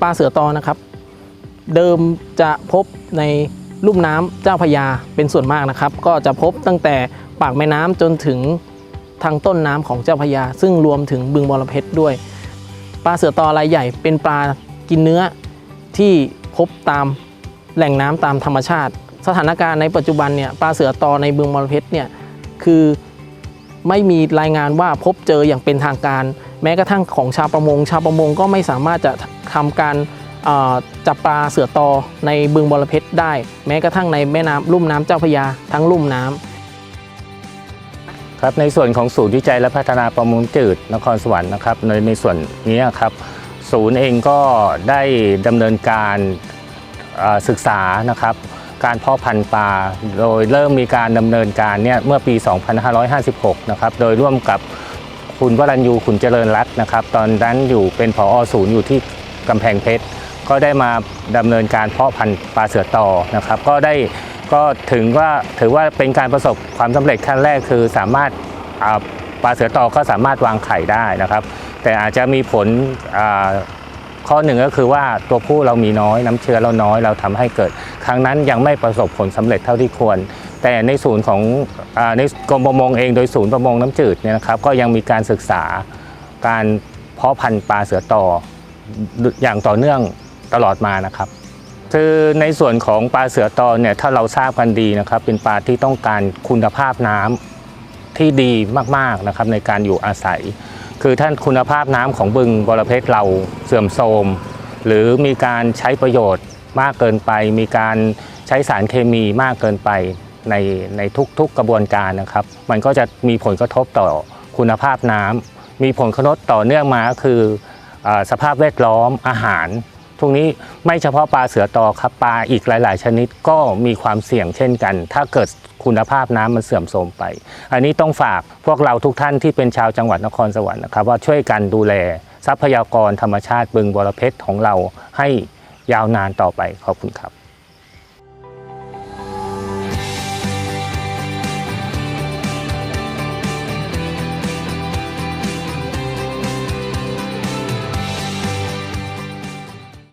ปลาเสือตอนะครับ เดิมจะพบในลุ่มน้ำเจ้าพยาเป็นส่วนมากนะครับ ก็จะพบตั้งแต่ปากแม่น้ำจนถึงทางต้นน้ำของเจ้าพยา ซึ่งรวมถึงบึงบอรเพชรด้วย ปลาเสือตอรายใหญ่เป็นปลากินเนื้อที่พบตามแหล่งน้ำตามธรรมชาติ สถานการณ์ในปัจจุบันเนี่ยปลาเสือตอในบึงบอรเพชรเนี่ยคือไม่มีรายงานว่าพบเจออย่างเป็นทางการ แม้กระทั่งของชาวประมง ชาวประมงก็ไม่สามารถจะ ทำการจับปลาเสือตอในบึงบรเพชรได้ แม้กระทั่งในแม่น้ำลุ่มน้ำเจ้าพยาทั้งลุ่มน้ำครับในส่วนของศูนย์วิจัยและพัฒนาประมงจืดนครสวรรค์นะครับในในส่วนนี้ครับศูนย์เองก็ได้ดำเนินการศึกษานะครับการเพาะพันธุ์ปลา โดยเริ่มมีการดำเนินการเนี่ยเมื่อปี 2556 นะครับ โดยร่วมกับคุณวรัญยูขุนเจริญรัตน์นะครับ ตอนนั้นอยู่เป็นผอศูนย์อยู่ที่ กำแพงเพชร ก็ได้มาดำเนินการเพาะพันธุ์ปลาเสือต่อนะครับ ก็ได้ก็ถึงว่าถือว่าเป็นการประสบความสำเร็จขั้นแรกคือสามารถปลาเสือต่อก็สามารถวางไข่ได้นะครับ แต่อาจจะมีผลข้อหนึ่งก็คือว่าตัวผู้เรามีน้อยน้ำเชื้อเราน้อยเราทำให้เกิด ครั้งนั้นยังไม่ประสบผลสำเร็จเท่าที่ควร แต่ในศูนย์ของอในกรมประมงเองโดยศูนย์ประมงน้ำจืดเนี่ยนะครับก็ยังมีการศึกษาการเพาะพันธุ์ปลาเสือต่อ อย่างต่อเนื่องตลอดมานะครับ คือในส่วนของปลาเสือตอเนี่ยถ้าเราทราบกันดีนะครับ เป็นปลาที่ต้องการคุณภาพน้ำที่ดีมากๆนะครับในการอยู่อาศัย คือท่านคุณภาพน้ำของบึงบรเพชรเราเสื่อมโทรมหรือมีการใช้ประโยชน์มากเกินไป มีการใช้สารเคมีมากเกินไปในในทุกๆกระบวนการนะครับ มันก็จะมีผลกระทบต่อคุณภาพน้ำมีผลกระทบต่อเนื่องมาก็คือ สภาพแวดล้อมอาหารทุกนี้ไม่เฉพาะปลาเสือตอครับปลาอีกหลาย ๆ ชนิดก็มีความเสี่ยงเช่นกัน ถ้าเกิดคุณภาพน้ำมันเสื่อมโทรมไป อันนี้ต้องฝากพวกเราทุกท่านที่เป็นชาวจังหวัดนครสวรรค์นะครับ ว่าช่วยกันดูแลทรัพยากรธรรมชาติบึงบรเพชรของเราให้ยาวนานต่อไปขอบคุณครับ